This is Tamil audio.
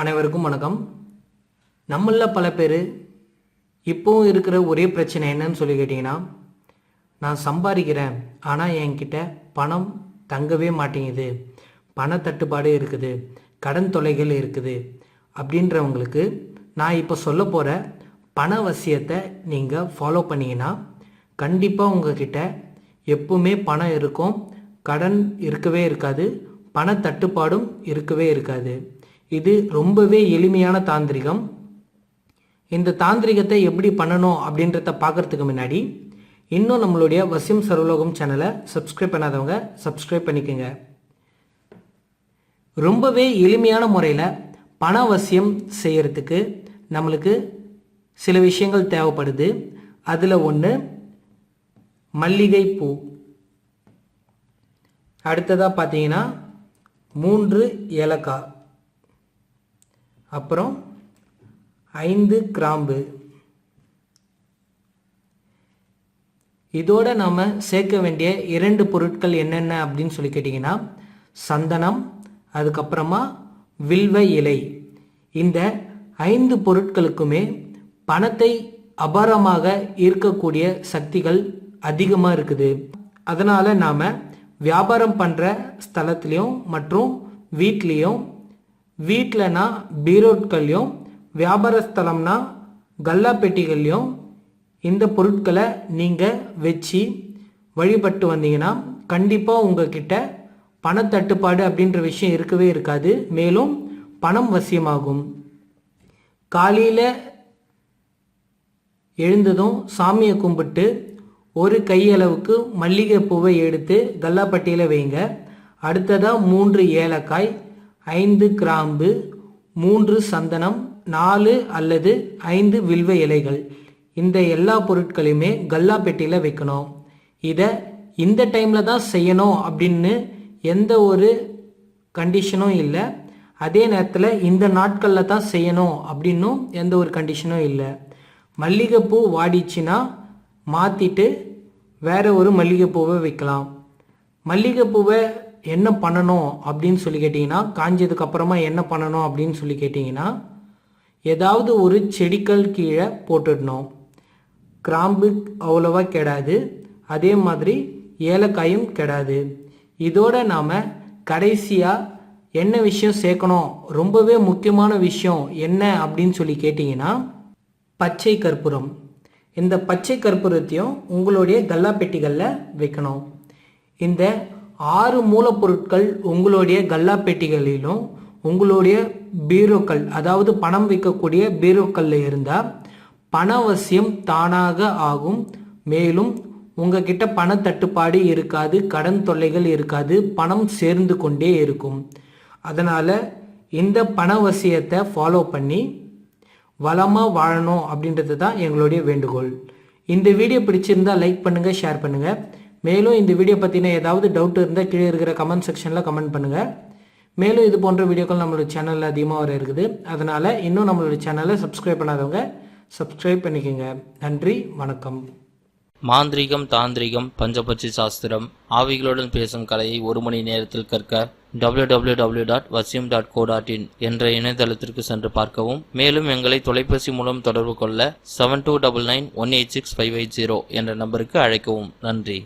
அனைவருக்கும் வணக்கம். நம்மளில் பல பேர் இப்போவும் இருக்கிற ஒரே பிரச்சனை என்னன்னு சொல்லி கேட்டிங்கன்னா நான் சம்பாதிக்கிறேன் ஆனால் என்கிட்ட பணம் தங்கவே மாட்டேங்குது. பண தட்டுப்பாடு இருக்குது. கடன் தொலைகள் இருக்குது. அப்படின்றவங்களுக்கு நான் இப்போ சொல்ல போகிற பண வசியத்தை நீங்கள் ஃபாலோ பண்ணீங்கன்னா கண்டிப்பாக உங்ககிட்ட எப்பவுமே பணம் இருக்கும். கடன் இருக்கவே இருக்காது. பண தட்டுப்பாடும் இருக்கவே இருக்காது. இது ரொம்பவே எளிமையான தாந்திரிகம். இந்த தாந்திரிகத்தை எப்படி பண்ணணும் அப்படின்றத பார்க்கறதுக்கு முன்னாடி இன்னும் நம்மளுடைய வசியம் சர்வலோகம் சேனலை சப்ஸ்கிரைப் பண்ணாதவங்க சப்ஸ்கிரைப் பண்ணிக்கோங்க. ரொம்பவே எளிமையான முறையில் பண வசியம் செய்கிறதுக்கு நம்மளுக்கு சில விஷயங்கள் தேவைப்படுது. அதில் ஒன்று மல்லிகை பூ. அடுத்ததாக பார்த்தீங்கன்னா மூன்று ஏலக்காய். அப்புறம் ஐந்து கிராம்பு. இதோட நாம் சேர்க்க வேண்டிய இரண்டு பொருட்கள் என்னென்ன அப்படின்னு சொல்லி கேட்டிங்கன்னா சந்தனம் அதுக்கப்புறமா வில்வ இலை. இந்த ஐந்து பொருட்களுக்குமே பணத்தை அபாரமாக ஈர்க்கக்கூடிய சக்திகள் அதிகமாக இருக்குது. அதனால் நாம் வியாபாரம் பண்ணுற ஸ்தலத்துலேயும் மற்றும் வீட்லேயும் வீட்டிலனா பீரோட்கள்லையும் வியாபார ஸ்தலம்னா கல்லா பெட்டிகள்லையும் இந்த பொருட்களை நீங்கள் வச்சு வழிபட்டு வந்தீங்கன்னா கண்டிப்பாக உங்ககிட்ட பணத்தட்டுப்பாடு அப்படின்ற விஷயம் இருக்கவே இருக்காது. மேலும் பணம் வசியமாகும் காலையில் எழுந்ததும் சாமியை கும்பிட்டு ஒரு கையளவுக்கு மல்லிகை பூவை எடுத்து கல்லாப்பட்டியில் வைங்க. அடுத்ததாக மூன்று ஏலக்காய் ஐந்து கிராம்பு மூன்று சந்தனம் நாலு அல்லது ஐந்து வில்வ இலைகள். இந்த எல்லா பொருட்களையுமே கல்லா பெட்டியில் வைக்கணும். இதை இந்த டைமில் தான் செய்யணும் அப்படின்னு எந்த ஒரு கண்டிஷனும் இல்லை. அதே நேரத்தில் இந்த நாட்களில் தான் செய்யணும் அப்படின்னும் எந்த ஒரு கண்டிஷனும் இல்லை. மல்லிகைப்பூ வாடிச்சுன்னா மாற்றிட்டு வேறு ஒரு மல்லிகைப்பூவை வைக்கலாம். மல்லிகைப்பூவை என்ன பண்ணணும் அப்படின்னு சொல்லி கேட்டிங்கன்னா காஞ்சதுக்கு அப்புறமா என்ன பண்ணணும் அப்படின்னு சொல்லி கேட்டிங்கன்னா ஏதாவது ஒரு செடிகள் கீழே போட்டுடணும். கிராம்பு அவ்வளோவா கெடாது. அதே மாதிரி ஏலக்காயும் கெடாது. இதோட நாம் கடைசியாக என்ன விஷயம் சேர்க்கணும்? ரொம்பவே முக்கியமான விஷயம் என்ன அப்படின்னு சொல்லி கேட்டிங்கன்னா பச்சை கற்பூரம். இந்த பச்சை கற்பூரத்தையும் உங்களுடைய கல்லா பெட்டிகளில் வைக்கணும். இந்த ஆறு மூலப்பொருட்கள் உங்களுடைய கல்லா பெட்டிகளிலும் உங்களுடைய பீரோக்கள் அதாவது பணம் வைக்கக்கூடிய பீரோக்களில் இருந்தால் பணவசியம் தானாக ஆகும். மேலும் உங்ககிட்ட பணத்தட்டுப்பாடு இருக்காது கடன் தொல்லைகள் இருக்காது பணம் சேர்ந்து கொண்டே இருக்கும். அதனால் இந்த பணவசியத்தை ஃபாலோ பண்ணி வளமாக வாழணும் அப்படின்றது தான் எங்களுடைய வேண்டுகோள். இந்த வீடியோ பிடிச்சிருந்தா லைக் பண்ணுங்கள் ஷேர் பண்ணுங்கள் மேலும் இந்த வீடியோ பற்றின ஏதாவது டவுட் இருந்தால் கீழே இருக்கிற கமெண்ட் செக்ஷனில் கமெண்ட் பண்ணுங்கள் மேலும் இது போன்ற வீடியோக்கள் நம்மளோட சேனலில் அதிகமாக வர இருக்குது. அதனால் இன்னும் நம்மளோட சேனலை சப்ஸ்கிரைப் பண்ணாதவங்க சப்ஸ்கிரைப் பண்ணிக்கோங்க. நன்றி வணக்கம். மாந்திரீகம் தாந்திரிகம் பஞ்சபட்சி சாஸ்திரம் ஆவிகளுடன் பேசும் கலையை ஒரு மணி நேரத்தில் கற்க www.vasyam.co.in dot Vasiyam dot co dot in என்ற இணையதளத்திற்கு சென்று பார்க்கவும். மேலும் எங்களை தொலைபேசி மூலம் தொடர்பு கொள்ள seven two double nine one eight six five eight zero என்ற நம்பருக்கு அழைக்கவும். நன்றி.